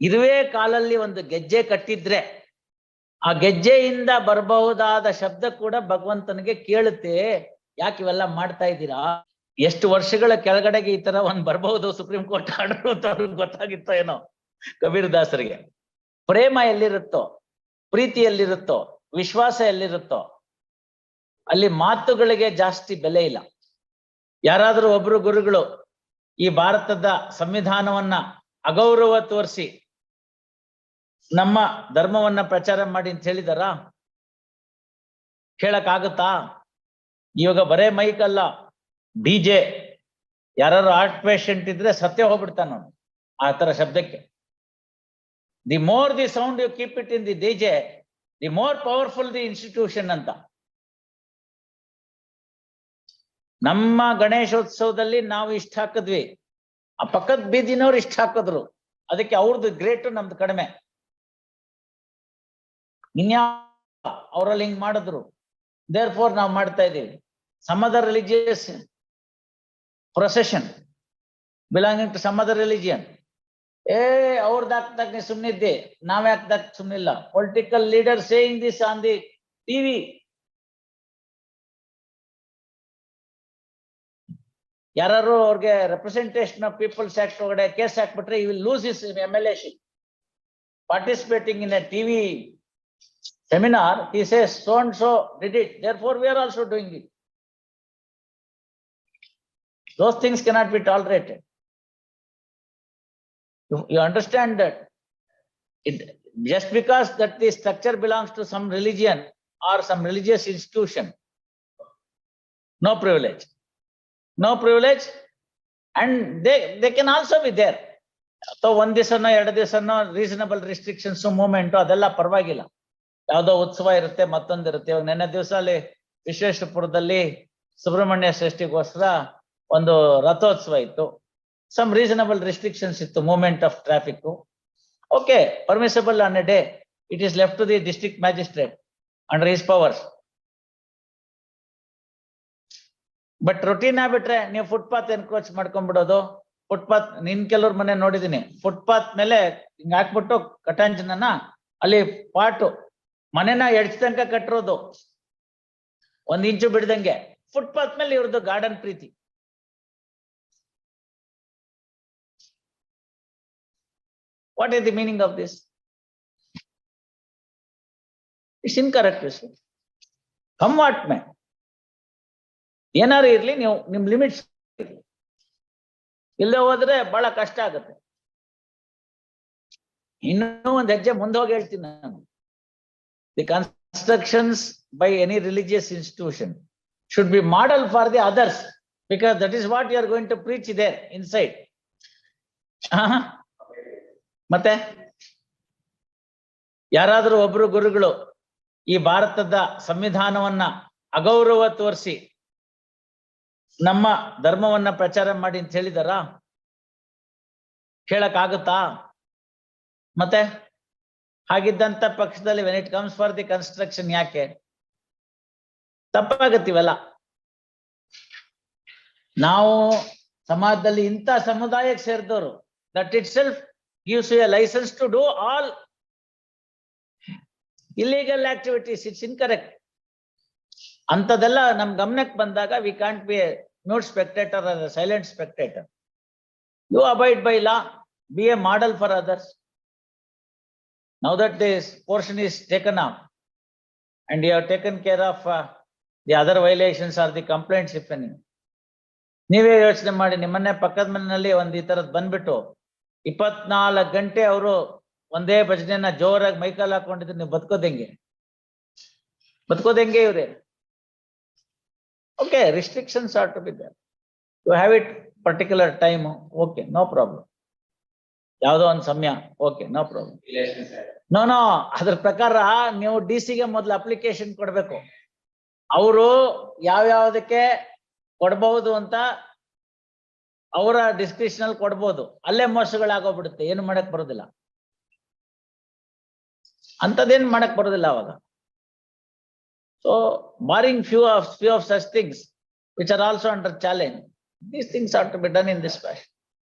ಇರುವೆ ಕಾಲಲ್ಲಿ ಒಂದು ಗೆಜ್ಜೆ ಕಟ್ಟಿದ್ರೆ ಆ ಗೆಜ್ಜೆಯಿಂದ ಬರಬಹುದಾದ ಶಬ್ದ ಕೂಡ ಭಗವಂತನಿಗೆ ಕೇಳುತ್ತೆ. ಯಾಕೆ ಇವೆಲ್ಲ ಮಾಡ್ತಾ ಇದ್ದೀರಾ? ಎಷ್ಟು ವರ್ಷಗಳ ಕೆಳಗಡೆಗೆ ಈ ತರ ಒಂದ್ ಬರಬಹುದು ಸುಪ್ರೀಂ ಕೋರ್ಟ್ ಆರ್ಡರ್ ಅಂತ ಅವ್ರಿಗೆ ಗೊತ್ತಾಗಿತ್ತೋ ಏನೋ? ಕಬೀರ್ ದಾಸರಿಗೆ. ಪ್ರೇಮ ಎಲ್ಲಿರುತ್ತೋ? ಪ್ರೀತಿ ಎಲ್ಲಿರುತ್ತೋ? ವಿಶ್ವಾಸ ಎಲ್ಲಿರುತ್ತೋ? ಅಲ್ಲಿ ಮಾತುಗಳಿಗೆ ಜಾಸ್ತಿ ಬೆಲೆ ಇಲ್ಲ. ಯಾರಾದ್ರೂ ಒಬ್ರು ಗುರುಗಳು ಈ ಭಾರತದ ಸಂವಿಧಾನವನ್ನ ಅಗೌರವ ತೋರಿಸಿ ನಮ್ಮ ಧರ್ಮವನ್ನ ಪ್ರಚಾರ ಮಾಡಿ ಅಂತ ಹೇಳಿದಾರ? ಹೇಳಕ್ಕಾಗತ್ತಾ ಇವಾಗ ಬರೇ ಮೈಕ್ ಅಲ್ಲ. ಡಿಜೆ ಯಾರು ಆರ್ಟ್ ಪೇಷಂಟ್ ಇದ್ರೆ ಸತ್ಯ ಹೋಗ್ಬಿಡ್ತಾನ ಆ ತರ ಶಬ್ದಕ್ಕೆ. The more the sound you keep it in the DJ the more powerful the institution ಅಂತ. ನಮ್ಮ ಗಣೇಶೋತ್ಸವದಲ್ಲಿ ನಾವು ಇಷ್ಟ ಹಾಕಿದ್ವಿ. ಆ ಪಕ್ಕದ ಬೀದಿನವ್ರು ಇಷ್ಟ ಹಾಕಿದ್ರು. ಅದಕ್ಕೆ ಅವ್ರದ್ದು ಗ್ರೇಟ್ ನಮ್ದು ಕಡಿಮೆ. ಇನ್ಯಾ ಅವರಲ್ಲಿ ಹಿಂಗ್ ಮಾಡಿದ್ರು? ದೇರ್ ಫೋರ್ ನಾವು ಮಾಡ್ತಾ ಇದ್ದೀವಿ. Some other religious procession belonging to some other religion ಏ ಅವ್ರದ್ದು ಹಾಕ್ದಾಗ ನೀ ಸುಮ್ಮನಿದ್ದೆ ನಾವ್ ಹಾಕ್ದಾಗ ಸುಮ್ನಿಲ್ಲ? Political leader saying this on the TV ಯಾರು ಅವ್ರಿಗೆ ರೆಪ್ರೆಸೆಂಟೇಷನ್ ಆಫ್ ಪೀಪಲ್ಸ್ ಆಕ್ಟ್ ಒಳಗಡೆ ಕೇಸ್ ಹಾಕ್ಬಿಟ್ರೆ you will lose his M L A ship participating in a TV seminar, he says, so and so did it, therefore we are also doing it. Those things cannot be tolerated. You, you understand that it, just because that the structure belongs to some religion or some religious institution, no privilege, no privilege, and they, they can also be there. ಅಥವಾ ಒಂದ್ ದಿವಸನೋ ಎರಡು ದಿವಸನೋ reasonable restrictions movement ಅದೆಲ್ಲ ಪರವಾಗಿಲ್ಲ ಯಾವ್ದೋ ಉತ್ಸವ ಇರುತ್ತೆ, ಮತ್ತೊಂದು ಇರುತ್ತೆ. ಇವಾಗ ನೆನ್ನೆ ದಿವಸ ಅಲ್ಲಿ ವಿಶ್ವೇಶ್ವರಪುರದಲ್ಲಿ ಸುಬ್ರಹ್ಮಣ್ಯ ಷಷ್ಠಿಗೋಸ್ಕರ ಒಂದು ರಥೋತ್ಸವ ಇತ್ತು. ಸಮ್ ರೀಸನಬಲ್ ರಿಸ್ಟ್ರಿಕ್ಷನ್ಸ್ ಇತ್ತು movement of traffic okay permissible on a day it is left to the district magistrate under his powers but routine ಆಗ್ಬಿಟ್ರೆ ನೀವು ಫುಟ್ಪಾತ್ ಎನ್ಕ್ರೋಚ್ ಮಾಡ್ಕೊಂಡ್ಬಿಡೋದು? ಫುಟ್ಪಾತ್ ನಿನ್ ಕೆಲವ್ರ ಮನೆ ನೋಡಿದೀನಿ. ಫುಟ್ಪಾತ್ ಮೇಲೆ ಹಿಂಗ್ ಹಾಕ್ಬಿಟ್ಟು ಕಟಾಂಜನನ ಅಲ್ಲಿ ಪಾಟು ಮನೆನ ಎಡ್ಚ್ ತನಕ ಕಟ್ಟಿರೋದು ಒಂದ್ ಇಂಚು ಬಿಡ್ದಂಗೆ. ಫುಟ್ಪಾತ್ ಮೇಲೆ ಇವ್ರದ್ದು garden Preethi. What is the meaning of this it's incorrect come what may ಏನಾರು ಇರ್ಲಿ, ನೀವು ನಿಮ್ ಲಿಮಿಟ್ಸ್ ಇಲ್ಲದೆ ಹೋದ್ರೆ ಬಹಳ ಕಷ್ಟ ಆಗುತ್ತೆ. ಇನ್ನೂ ಒಂದ್ ಹೆಜ್ಜೆ ಮುಂದೆ ಹೋಗಿ ಹೇಳ್ತೀನಿ ನಾನು. The constructions by any religious institution should be model for the others because that is what you are going to preach ಇದೆ ಇನ್ಸೈಡ್ ಮತ್ತೆ? ಯಾರಾದ್ರೂ ಒಬ್ರು ಗುರುಗಳು ಈ ಭಾರತದ ಸಂವಿಧಾನವನ್ನ ಅಗೌರವ ತೋರಿಸಿ ನಮ್ಮ ಧರ್ಮವನ್ನ ಪ್ರಚಾರ ಮಾಡಿ ಅಂತ ಹೇಳಿದಾರ? ಹೇಳಕ್ ಮತ್ತೆ? ಹಾಗಿದ್ದಂತ ಪಕ್ಷದಲ್ಲಿ when it comes for the construction ಯಾಕೆ? ತಪ್ಪಾಗತ್ತಿವಲ್ಲ. ನಾವು ಸಮಾಜದಲ್ಲಿ ಇಂಥ ಸಮುದಾಯಕ್ಕೆ ಸೇರಿದವರು that itself gives a license to do all illegal activities it's incorrect ಅಂಥದ್ದೆಲ್ಲ ನಮ್ ಗಮನಕ್ಕೆ ಬಂದಾಗ we can't be mute spectator silent spectator you abide by law be a model for others now that this portion is taken up and you have taken care of uh, the other violations or the complaints if any. ನೀವೇ ಯೋಚನೆ ಮಾಡಿ ನಿಮ್ಮನ್ನೇ ಪಕ್ಕದ ಮನೆಯಲ್ಲಿ ಒಂದ್ ಈ ತರದ್ ಬಂದ್ಬಿಟ್ಟು ಇಪ್ಪತ್ನಾಲ್ಕು ಗಂಟೆ ಅವರು ಒಂದೇ ಭಜನೆನ ಜೋರಾಗಿ ಮೈಕಲ್ ಹಾಕೊಂಡಿದ್ರೆ ನೀವು Denge, ಹೆಂಗೆ ಇವ್ರೆ Okay, restrictions are to be there. You have it particular time, okay, no problem. ಯಾವ್ದೋ on ಸಮಯ, okay, no problem. No no ಅದ್ರ ಪ್ರಕಾರ ನೀವು ಡಿ ಗೆ ಮೊದ್ಲು ಅಪ್ಲಿಕೇಶನ್ ಕೊಡ್ಬೇಕು. ಅವರು ಯಾವ ಯಾವದಕ್ಕೆ ಕೊಡಬಹುದು ಅಂತ ಅವರ ಡಿಸ್ಕ್ರಿಪ್ಷನ್ ಅಲ್ಲಿ ಕೊಡ್ಬೋದು. ಅಲ್ಲೇ ಮೋಸಗಳಾಗೋಗ್ಬಿಡುತ್ತೆ, ಏನು ಮಾಡಕ್ ಬರೋದಿಲ್ಲ. ಅಂತದೇನ್ ಮಾಡಕ್ ಬರೋದಿಲ್ಲ ಅವಾಗ. So marring few of few of such things which are also under challenge these things are to be done in this fashion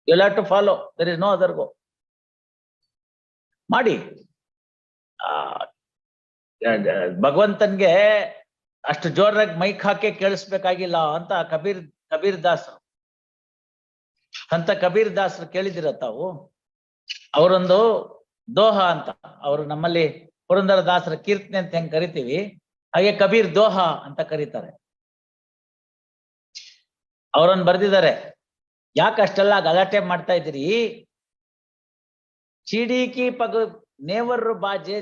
you have to follow there is no other go ಮಾಡಿ ಭಗವಂತನ್ಗೆ ಅಷ್ಟು ಜೋರಾಗಿ mic ಹಾಕಿ ಕೇಳಿಸ್ಬೇಕಾಗಿಲ್ಲ ಅಂತ ಕಬೀರ್ ಕಬೀರ್ ದಾಸರು. ಅಂತ ಕಬೀರ್ ದಾಸರು ಕೇಳಿದಿರ ತಾವು? ಅವರೊಂದು ದೋಹ ಅಂತ, ಅವರು ನಮ್ಮಲ್ಲಿ ಪುರಂದರ ದಾಸರ ಕೀರ್ತನೆ ಅಂತ ಹೆಂಗ್ ಕರಿತೀವಿ, ಹಾಗೆ ಕಬೀರ್ ದೋಹ ಅಂತ ಕರೀತಾರೆ. ಅವರನ್ನು ಬರ್ದಿದ್ದಾರೆ. ಯಾಕೆ ಅಷ್ಟೆಲ್ಲ ಗಲಾಟೆ ಮಾಡ್ತಾ ಇದ್ದೀರಿ? ಚಿಡಿಕಿ ಪಗ ನೇವರ್ ಬಾಜೆ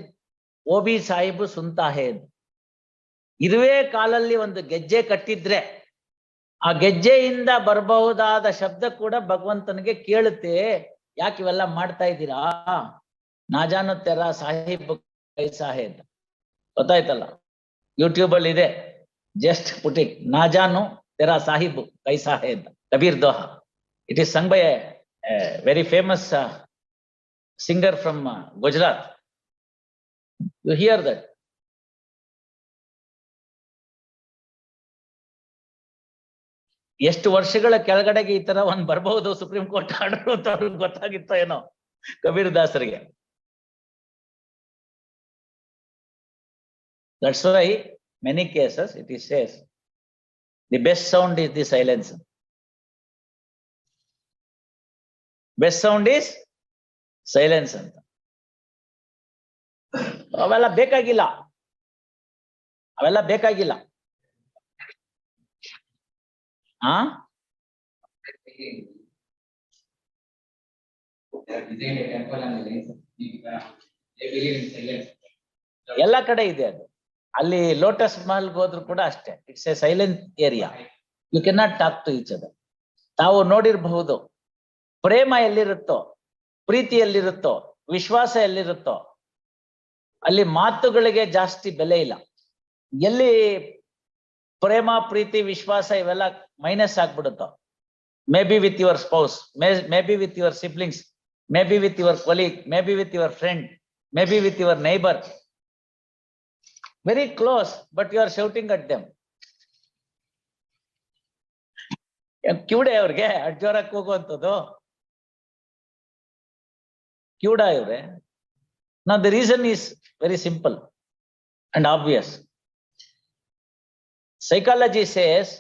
ಓಬಿ ಸಾಹಿಬ್ ಸುಂತಾಹೆ ಇರುವೆ ಕಾಲಲ್ಲಿ ಒಂದು ಗೆಜ್ಜೆ ಕಟ್ಟಿದ್ರೆ ಆ ಗೆಜ್ಜೆಯಿಂದ ಬರಬಹುದಾದ ಶಬ್ದ ಕೂಡ ಭಗವಂತನಿಗೆ ಕೇಳುತ್ತೆ. ಯಾಕೆ ಇವೆಲ್ಲ ಮಾಡ್ತಾ ಇದ್ದೀರಾ? ನಾಜಾನು ತೆರ ಸಾಹಿಬ್ ಕೈ ಸಾಹೇಬ್ ಗೊತ್ತಾಯ್ತಲ್ಲ? ಯೂಟ್ಯೂಬ್ ಅಲ್ಲಿ ಇದೆ. ಜಸ್ಟ್ ಪುಟಿಕ್ ನಾಜಾನು ತೆರಾ ಸಾಹಿಬ್ ಕೈ ಸಾಹೇದ್ Kabir ದೋಹ. It is sung by very famous singer uh, Gujarat. You hear that. ಎಷ್ಟು ವರ್ಷಗಳ ಕೆಳಗಡೆಗೆ ಈ ತರ ಒಂದ್ ಬರಬಹುದು ಸುಪ್ರೀಂ ಕೋರ್ಟ್ ಆರ್ಡರ್ ಅಂತ ಅವ್ರಿಗೆ ಗೊತ್ತಾಗಿತ್ತೋ ಏನೋ Kabir ದಾಸರಿಗೆ that's why many cases it is says the best sound is the silence best sound is silence ಅಂತ. ಅವೆಲ್ಲ ಬೇಕಾಗಿಲ್ಲ. ಅವೆಲ್ಲ ಬೇಕಾಗಿಲ್ಲ. ಆ. ಎಲ್ಲ ಕಡೆ ಇದೆ ಅದು. ಅಲ್ಲಿ ಲೋಟಸ್ ಮಹಲ್ ಹೋದ್ರು ಕೂಡ ಅಷ್ಟೇ. It's a silent area you can not talk to each other ತಾವು ನೋಡಿರಬಹುದು. ಪ್ರೇಮ ಎಲ್ಲಿರುತ್ತೋ? ಪ್ರೀತಿ ಎಲ್ಲಿರುತ್ತೋ ವಿಶ್ವಾಸ ಎಲ್ಲಿರುತ್ತೋ ಅಲ್ಲಿ ಮಾತುಗಳಿಗೆ ಜಾಸ್ತಿ ಬೆಲೆ ಇಲ್ಲ. ಎಲ್ಲಿ ಪ್ರೇಮ, ಪ್ರೀತಿ, ವಿಶ್ವಾಸ ಇವೆಲ್ಲ minus ಆಗ್ಬಿಡುತ್ತೋ. May be with your spouse may may be with your siblings may be with your colleague may be with your friend may be with your neighbour very close but you are shouting at them ಕಿವುಡೆ ಅವ್ರಿಗೆ at ಜೋರಕ್ಕೆ ಹೋಗುವಂಥದ್ದು. ಕಿವುಡ ಇವ್ರೆ ನಾ the reason is very simple and obvious psychology says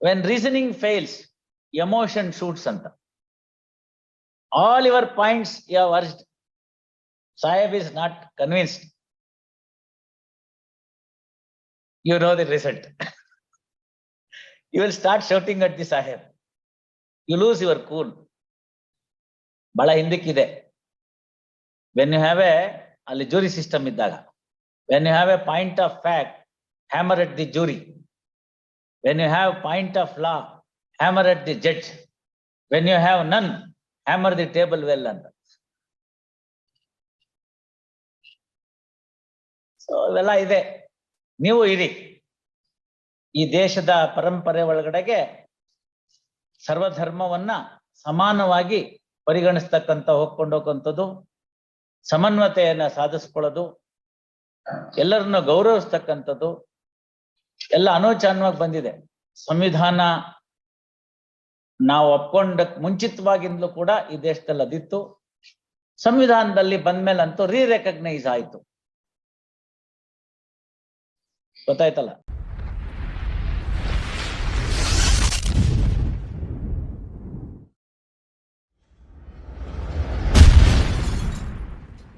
when reasoning fails emotion shoots ಅಂತ all your points you have urged sahib is not convinced you know the result. you will start shouting at the Sahib. You lose your cool. ಬಹಳ ಹಿಂದಕ್ಕಿದೆ when you have a ಅಲ್ಲಿ jury system ಇದ್ದಾಗ when you have a point of fact hammer at the jury when you have point of law hammer at the judge when you have none hammer the table well ಅಂತ so ಇವೆಲ್ಲ ಇದೆ. ನೀವು ಇರಿ. ಈ ದೇಶದ ಪರಂಪರೆ ಒಳಗಡೆಗೆ ಸರ್ವಧರ್ಮವನ್ನ ಸಮಾನವಾಗಿ ಪರಿಗಣಿಸ್ತಕ್ಕಂಥ ಹೋಗ್ಕೊಂಡು ಹೋಗುವಂಥದ್ದು ಸಮನ್ವತೆಯನ್ನ ಸಾಧಿಸ್ಕೊಳ್ಳೋದು, ಎಲ್ಲರನ್ನ ಗೌರವಿಸ್ತಕ್ಕಂಥದ್ದು, ಎಲ್ಲ ಅನೋಚಾನವಾಗಿ ಬಂದಿದೆ. ಸಂವಿಧಾನ ನಾವು ಒಪ್ಕೊಂಡ ಮುಂಚಿತವಾಗಿಂದಲೂ ಕೂಡ ಈ ದೇಶದಲ್ಲಿ ಅದಿತ್ತು. ಸಂವಿಧಾನದಲ್ಲಿ ಬಂದ್ಮೇಲಂತೂ ರೀ ರೆಕಗ್ನೈಸ್ ಆಯ್ತು. ಗೊತ್ತಾಯ್ತಲ್ಲ?